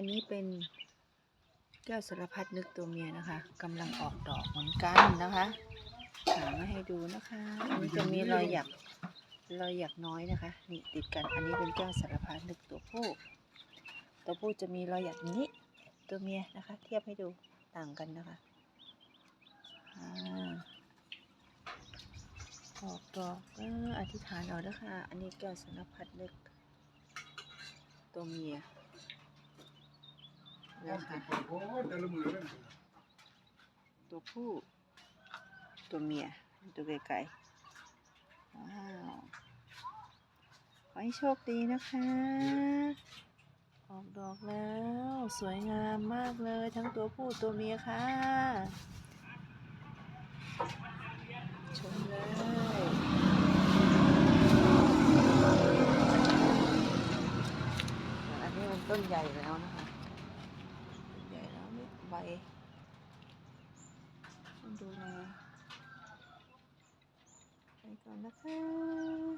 อันนี้เป็นแก้วสารพัดนึกตัวเมียนะคะกำลังออกดอกเหมือนกันนะคะหามาให้ดูนะคะอันนี้จะมีรอยหยักรอยหยักน้อยนะคะนี่ติดกันอันนี้เป็นแก้วสารพัดนึกตัวผู้ตัวผู้จะมีรอยหยักนี้ตัวเมียนะคะ เทียบให้ดูต่างกันนะคะออกดอกเอออธิษฐานเอาเด้อค่ะอันนี้แก้วสารพัดนึกตัวเมีย นะคะ โอ้ยแต่ละมือเลยตัวผู้ตัวเมียตัวไกลๆว้าวขอให้โชคดีนะคะ ออกดอกแล้ว สวยงามมากเลยทั้งตัวผู้ตัวเมียค่ะ ชมเลยอันนี้มันต้นใหญ่แล้วนะคะ ไว้ดูแลไปก่อนนะคะ